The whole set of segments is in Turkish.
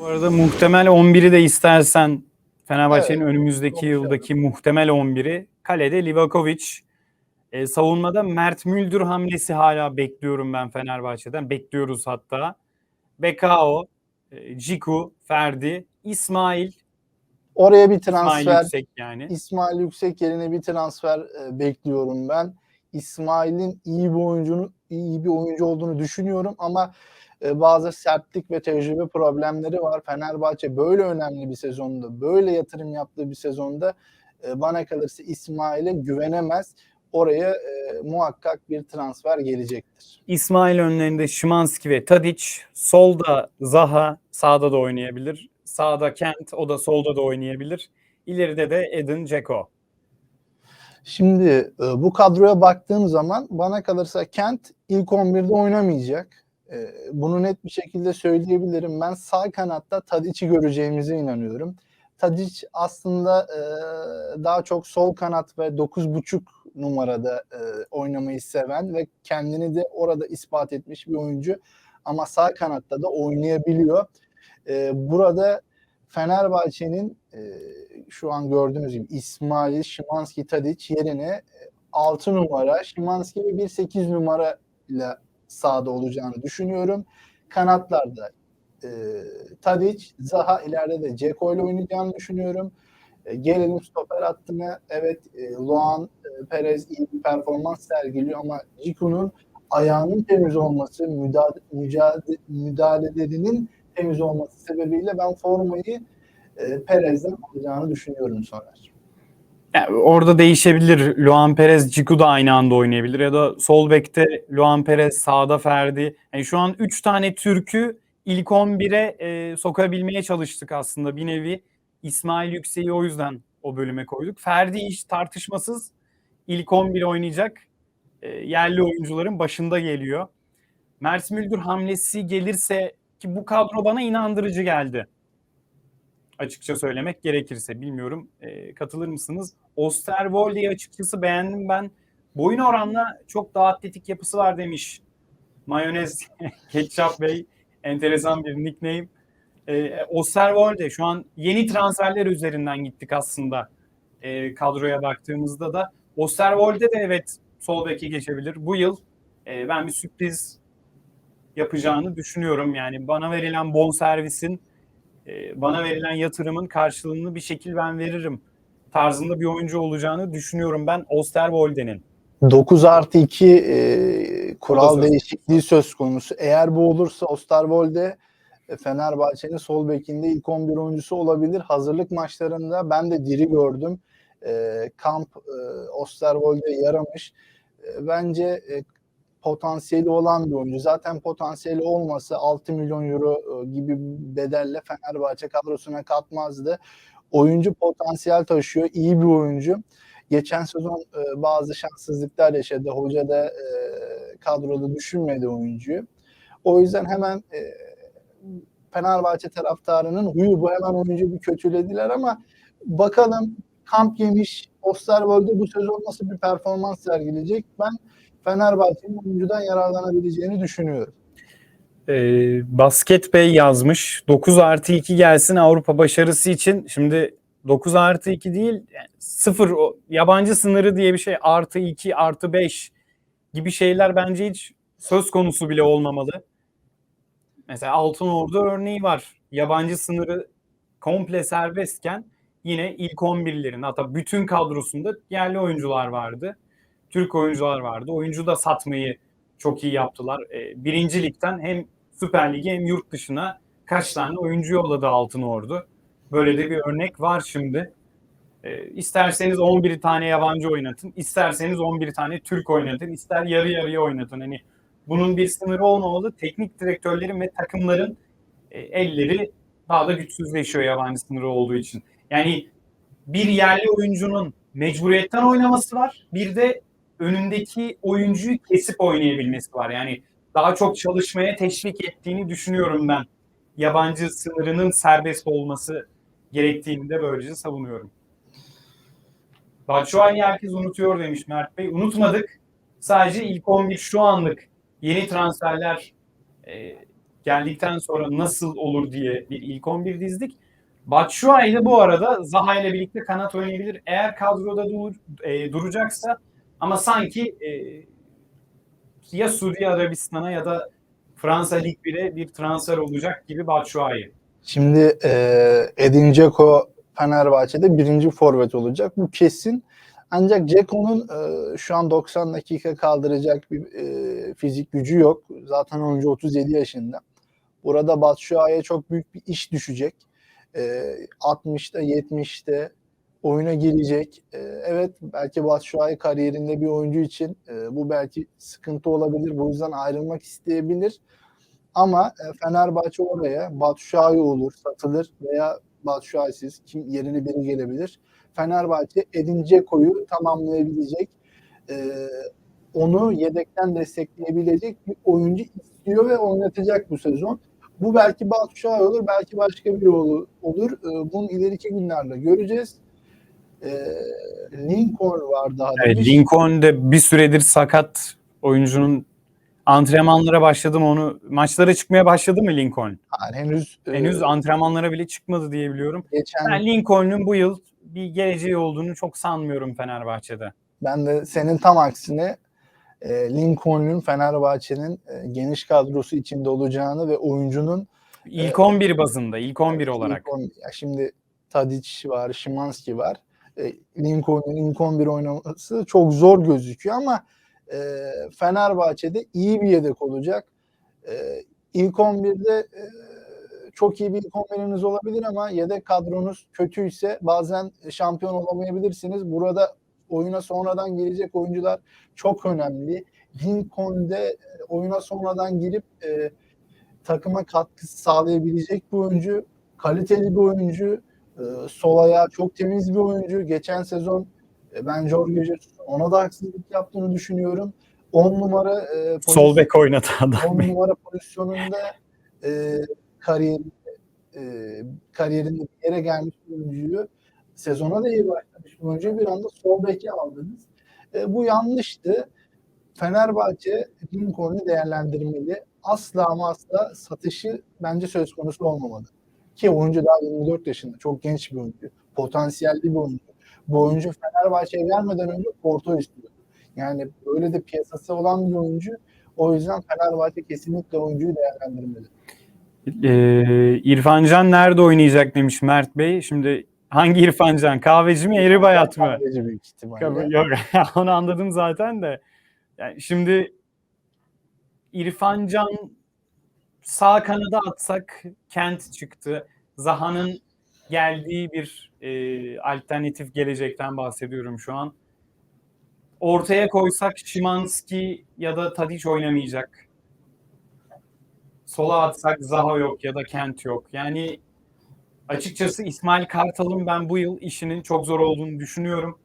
Bu arada muhtemel 11'i de istersen Fenerbahçe'nin Evet, önümüzdeki yıldaki muhtemel 11'i kalede Livakovic. E, savunmada Mert Müldür hamlesi hala bekliyorum ben Fenerbahçe'den. Bekliyoruz hatta. Bekao, e, Ciku, Ferdi, İsmail, Oraya bir İsmail transfer, Yüksek yani. İsmail Yüksek yerine bir transfer e, bekliyorum ben. İsmail'in iyi bir oyuncunu iyi bir oyuncu olduğunu düşünüyorum ama e, bazı sertlik ve tecrübe problemleri var. Fenerbahçe böyle önemli bir sezonda, böyle yatırım yaptığı bir sezonda e, bana kalırsa İsmail'e güvenemez. Oraya e, muhakkak bir transfer gelecektir. İsmail önlerinde Şimanski ve Tadic. Solda Zaha, sağda da oynayabilir. Sağda Kent, o da solda da oynayabilir. İleride de Edin Dzeko. Şimdi e, bu kadroya baktığım zaman bana kalırsa Kent ilk 11'de oynamayacak. E, Bunu net bir şekilde söyleyebilirim. Ben sağ kanatta Tadic'i göreceğimize inanıyorum. Tadic aslında e, daha çok sol kanat ve 9.5 numarada oynamayı seven ve kendini de orada ispat etmiş bir oyuncu. Ama sağ kanatta da oynayabiliyor. Burada Fenerbahçe'nin e, şu an gördüğünüz gibi İsmail Şimanski Tadic yerine 6 numara Şimanski ve bir 8 numara ile sahada olacağını düşünüyorum. Kanatlarda e, Tadic, Zaha ileride de Ceko ile oynayacağını düşünüyorum. E, gelelim stoper hattına. Evet e, Luan e, Perez iyi bir performans sergiliyor ama Ciku'nun ayağının temiz olması, müdahale, mücadele, müdahalelerinin temiz olması sebebiyle ben formayı e, Perez'den alacağını düşünüyorum Soner. Yani orada değişebilir. Luan Perez, Ciku da aynı anda oynayabilir. Ya da sol bekte Luan Perez, sağda Ferdi. Yani şu an 3 tane Türk'ü ilk 11'e e, sokabilmeye çalıştık aslında bir nevi. İsmail Yüksek'i o yüzden o bölüme koyduk. Ferdi hiç tartışmasız ilk 11 oynayacak. E, yerli oyuncuların başında geliyor. Mert Müldür hamlesi gelirse ki bu kadro bana inandırıcı geldi açıkça söylemek gerekirse. Bilmiyorum e, katılır mısınız? Osterwolde'yi açıkçası beğendim ben. Boyun oranla çok daha atletik yapısı var demiş. Mayonez Ketçap Bey. Enteresan bir nickname. E, Osterwolde şu an yeni transferler üzerinden gittik aslında e, kadroya baktığımızda da. Osterwolde de evet sol beke geçebilir. Bu yıl e, ben bir sürpriz yapacağını düşünüyorum. Yani bana verilen bon servisin e, bana verilen yatırımın karşılığını bir şekil ben veririm tarzında bir oyuncu olacağını düşünüyorum ben Osterwolde'nin. 9 artı 2 e, kural değişikliği söz konusu. Eğer bu olursa Osterwolde e, Fenerbahçe'nin sol bekinde ilk 11 oyuncusu olabilir. Hazırlık maçlarında ben de diri gördüm. E, kamp e, Osterwolde yaramış. E, bence e, potansiyeli olan bir oyuncu. Zaten potansiyeli olmasa 6 milyon euro e, gibi bedelle Fenerbahçe kadrosuna katmazdı. Oyuncu potansiyel taşıyor. iyi bir oyuncu. Geçen sezon e, bazı şanssızlıklar yaşadı. Hoca da e, kadroda düşünmedi oyuncuyu. O yüzden hemen Fenerbahçe taraftarının huyu bu hemen oyuncu bir kötülediler ama bakalım kamp yemiş Osterwolde bu sezon nasıl bir performans sergileyecek? Ben Fenerbahçe'nin oyuncudan yararlanabileceğini düşünüyorum. E, Basket Bey yazmış 9 artı 2 gelsin Avrupa başarısı için. Şimdi 9 artı 2 değil yani 0 o, yabancı sınırı diye bir şey artı 2 artı 5 gibi şeyler bence hiç söz konusu bile olmamalı. Mesela Altın Ordu örneği var. Yabancı sınırı komple serbestken yine ilk 11'lerin hatta bütün kadrosunda yerli oyuncular vardı. Türk oyuncular vardı. Oyuncu da satmayı çok iyi yaptılar. E, birinci ligden hem Süper Lig'e hem yurt dışına kaç tane oyuncu yolladı Altın Ordu. Böyle de bir örnek var şimdi. E, isterseniz 11 tane yabancı oynatın, isterseniz 11 tane Türk oynatın, ister yarı yarıya oynatın. Hani bunun bir sınırı olmamalı. Teknik direktörlerin ve takımların e, elleri daha da güçsüzleşiyor yabancı sınırı olduğu için. Yani bir yerli oyuncunun mecburiyetten oynaması var. Bir de önündeki oyuncuyu kesip oynayabilmesi var. Yani daha çok çalışmaya teşvik ettiğini düşünüyorum ben. Yabancı sınırının serbest olması gerektiğini de böylece savunuyorum. Batshuayi herkes unutuyor demiş Mert Bey. Unutmadık. Sadece ilk 11 şu anlık yeni transferler e, geldikten sonra nasıl olur diye bir ilk 11 dizdik. Batshuayi de bu arada Zaha ile birlikte kanat oynayabilir. Eğer kadroda dur, e, duracaksa ama sanki e, ya Suudi Arabistan'a ya da Fransa Lig 1'e bir transfer olacak gibi Batshuayi. Şimdi e, Edin Dzeko Fenerbahçe'de birinci forvet olacak. Bu kesin. Ancak Dzeko'nun e, şu an 90 dakika kaldıracak bir e, fizik gücü yok. Zaten oyuncu 37 yaşında. Burada Batshuayi'ye çok büyük bir iş düşecek. E, 60'ta 70'te oyuna girecek. E, evet belki Batshuayi kariyerinde bir oyuncu için e, bu belki sıkıntı olabilir. Bu yüzden ayrılmak isteyebilir. Ama e, Fenerbahçe oraya Batshuayi olur, satılır veya Batshuayi'siz kim yerine biri gelebilir. Fenerbahçe Edin Dzeko'yu tamamlayabilecek, e, onu yedekten destekleyebilecek bir oyuncu istiyor ve oynatacak bu sezon. Bu belki Batshuayi olur, belki başka biri olur. olur. E, bunu ileriki günlerde göreceğiz. E, Lincoln var daha Evet, demiş. Lincoln de bir süredir sakat oyuncunun antrenmanlara başladı mı onu maçlara çıkmaya başladı mı Lincoln? Yani henüz e, Henüz antrenmanlara bile çıkmadı diye biliyorum. geçen Ben Lincoln'un bu yıl bir geleceği olduğunu çok sanmıyorum Fenerbahçe'de. Ben de senin tam aksine e, Lincoln'un Fenerbahçe'nin e, geniş kadrosu içinde olacağını ve oyuncunun İlk Evet. 11 bazında, ilk 11 olarak. Lincoln- ya şimdi Tadic var, Şimanski var. E, Lincoln'un ilk 11 oynaması çok zor gözüküyor ama e, Fenerbahçe'de iyi bir yedek olacak. E, ilk 11'de e, çok iyi bir ilk 11'iniz olabilir ama yedek kadronuz kötüyse bazen şampiyon olamayabilirsiniz. Burada oyuna sonradan girecek oyuncular çok önemli. Lincoln'de e, oyuna sonradan girip e, takıma katkı sağlayabilecek bir oyuncu, kaliteli bir oyuncu, e, sol ayağı çok temiz bir oyuncu. Geçen sezon e, ben Jorge ona da haksızlık yaptığını düşünüyorum. 10 numara e, pozisyon- Sol bek oynadı adam. 10 numara pozisyonunda e, kariyerinde, e, kariyerinde bir yere gelmiş bir oyuncuyu sezona da iyi başlamış bir oyuncuyu bir anda sol beke aldınız. E, bu yanlıştı. Fenerbahçe Lincoln'u değerlendirmeli. Asla ama asla satışı bence söz konusu olmamalı. Ki oyuncu daha 24 yaşında. Çok genç bir oyuncu. Potansiyelli bir oyuncu. Bu oyuncu Fenerbahçe'ye gelmeden önce Porto istiyordu. Yani böyle de piyasası olan bir oyuncu. O yüzden Fenerbahçe kesinlikle oyuncuyu değerlendirmeli. Ee, İrfan Can nerede oynayacak demiş Mert Bey. Şimdi hangi İrfan Can? Kahveci mi, Eri Bayat mı? Kahveci büyük ihtimalle. Yok onu anladım zaten de. Yani şimdi İrfan Can sağ kanada atsak Kent çıktı. Zaha'nın geldiği bir e, alternatif gelecekten bahsediyorum şu an. Ortaya koysak Şimanski ya da Tadic oynamayacak. Sola atsak Zaha yok ya da Kent yok. Yani açıkçası İsmail Kartal'ın ben bu yıl işinin çok zor olduğunu düşünüyorum.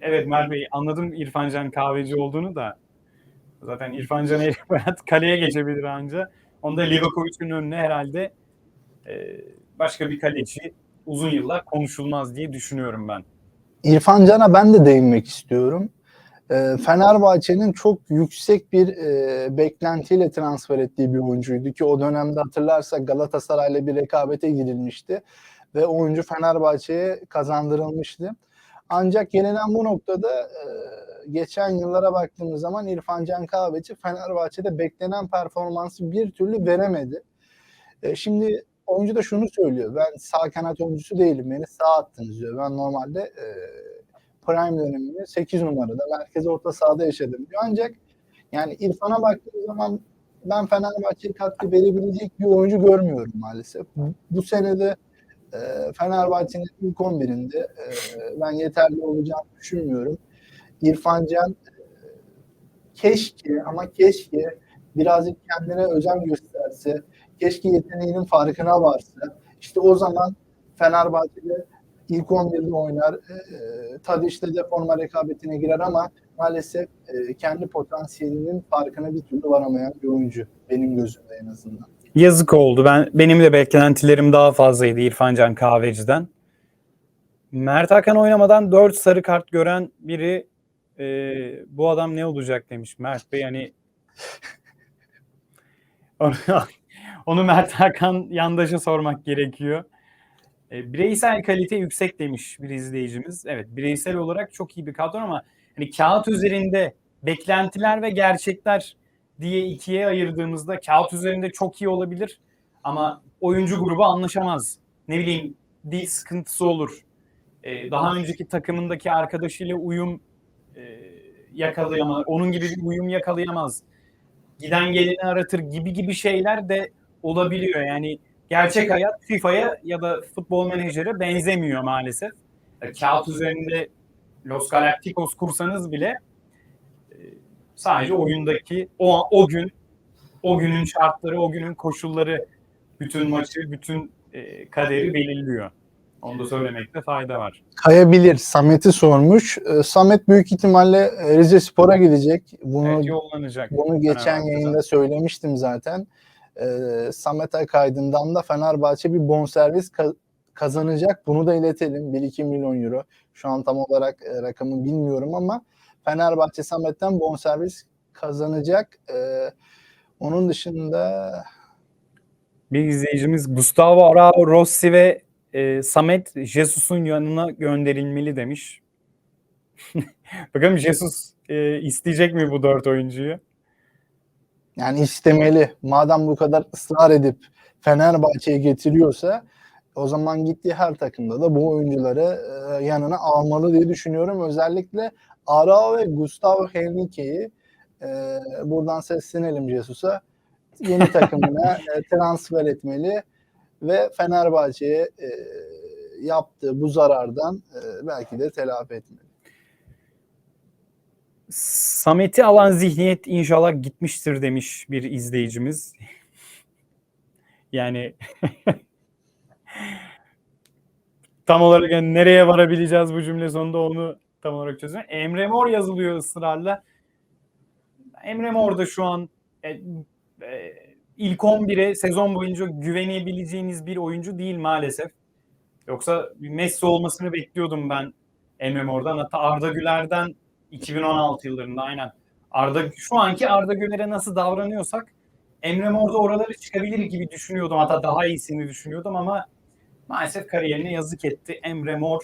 Evet Mer Bey anladım İrfan Can kahveci olduğunu da. Zaten İrfan Can Hayat kaleye geçebilir anca. Onda Livakovic'in önüne herhalde e, başka bir kaleci uzun yıllar konuşulmaz diye düşünüyorum ben. İrfan Can'a ben de değinmek istiyorum. Ee, Fenerbahçe'nin çok yüksek bir e, beklentiyle transfer ettiği bir oyuncuydu ki o dönemde hatırlarsak Galatasaray'la bir rekabete girilmişti ve oyuncu Fenerbahçe'ye kazandırılmıştı. Ancak gelinen bu noktada e, geçen yıllara baktığımız zaman İrfan Can Kahveci Fenerbahçe'de beklenen performansı bir türlü veremedi. E, şimdi oyuncu da şunu söylüyor. Ben sağ kanat oyuncusu değilim. Beni sağ attınız diyor. Ben normalde e, prime dönemini 8 numarada merkez orta sahada yaşadım diyor. Ancak yani İrfan'a baktığım zaman ben Fenerbahçe'ye katkı verebilecek bir oyuncu görmüyorum maalesef. Bu, senede e, Fenerbahçe'nin ilk 11'inde e, ben yeterli olacağını düşünmüyorum. İrfan Can e, keşke ama keşke birazcık kendine özen gösterse, keşke yeteneğinin farkına varsa. İşte o zaman Fenerbahçe'de ilk 11'de oynar. E, Tadiç'te de forma rekabetine girer ama maalesef e, kendi potansiyelinin farkına bir türlü varamayan bir oyuncu. Benim gözümde en azından. Yazık oldu. Ben benim de beklentilerim daha fazlaydı İrfan Can Kahveci'den. Mert Hakan oynamadan 4 sarı kart gören biri e, bu adam ne olacak demiş Mert Bey. Yani Onu Mert Hakan Yandaş'a sormak gerekiyor. E, bireysel kalite yüksek demiş bir izleyicimiz. Evet bireysel olarak çok iyi bir kadro ama hani kağıt üzerinde beklentiler ve gerçekler diye ikiye ayırdığımızda kağıt üzerinde çok iyi olabilir ama oyuncu grubu anlaşamaz. Ne bileyim dil sıkıntısı olur. E, daha önceki takımındaki arkadaşıyla uyum e, yakalayamaz. Onun gibi bir uyum yakalayamaz. Giden geleni aratır gibi gibi şeyler de olabiliyor. Yani gerçek hayat FIFA'ya ya da futbol menajere benzemiyor maalesef. E, Kağıt üzerinde Los Galacticos kursanız bile e, sadece oyundaki o, o gün o günün şartları, o günün koşulları bütün maçı, bütün e, kaderi belirliyor. Onu da söylemekte fayda var. Kayabilir. Samet'i sormuş. Ee, Samet büyük ihtimalle e, Rize Spor'a gidecek. Bunu Evet, yollanacak. bunu geçen yayında söylemiştim zaten. Ee, Samet Akaydın'dan da Fenerbahçe bir bonservis ka- kazanacak. Bunu da iletelim. 1-2 milyon euro. Şu an tam olarak e, rakamı bilmiyorum ama Fenerbahçe Samet'ten bonservis kazanacak. Ee, onun dışında Bir izleyicimiz Gustavo Arao Rossi ve e, Samet Jesus'un yanına gönderilmeli demiş. Bakalım Jesus e, isteyecek mi bu dört oyuncuyu? Yani istemeli. Madem bu kadar ısrar edip Fenerbahçe'ye getiriyorsa o zaman gittiği her takımda da bu oyuncuları e, yanına almalı diye düşünüyorum. Özellikle Arao ve Gustavo Henrique'yi e, buradan seslenelim Jesus'a. Yeni takımına e, transfer etmeli ve Fenerbahçe'ye e, yaptığı bu zarardan e, belki de telafi etmeli. Samet'i alan zihniyet inşallah gitmiştir demiş bir izleyicimiz. yani tam olarak yani nereye varabileceğiz bu cümle sonunda onu tam olarak çözüyorum. Emre Mor yazılıyor ısrarla. Emre Mor da şu an e, e, ilk 11'e sezon boyunca güvenebileceğiniz bir oyuncu değil maalesef. Yoksa Messi olmasını bekliyordum ben Emre Mor'dan. Hatta Arda Güler'den 2016 yıllarında aynen. Arda şu anki Arda Güler'e nasıl davranıyorsak Emre Mor da oraları çıkabilir gibi düşünüyordum. Hatta daha iyisini düşünüyordum ama maalesef kariyerine yazık etti Emre Mor.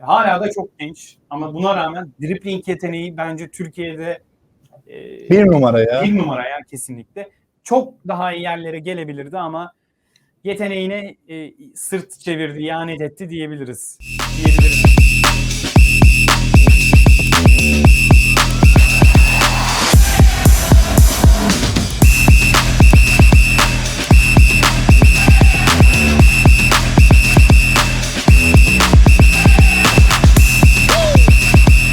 Hala da çok genç ama buna rağmen dribbling yeteneği bence Türkiye'de e, Bir numara ya. bir numara ya kesinlikle. Çok daha iyi yerlere gelebilirdi ama yeteneğine e, sırt çevirdi, ihanet etti diyebiliriz. Diyebiliriz.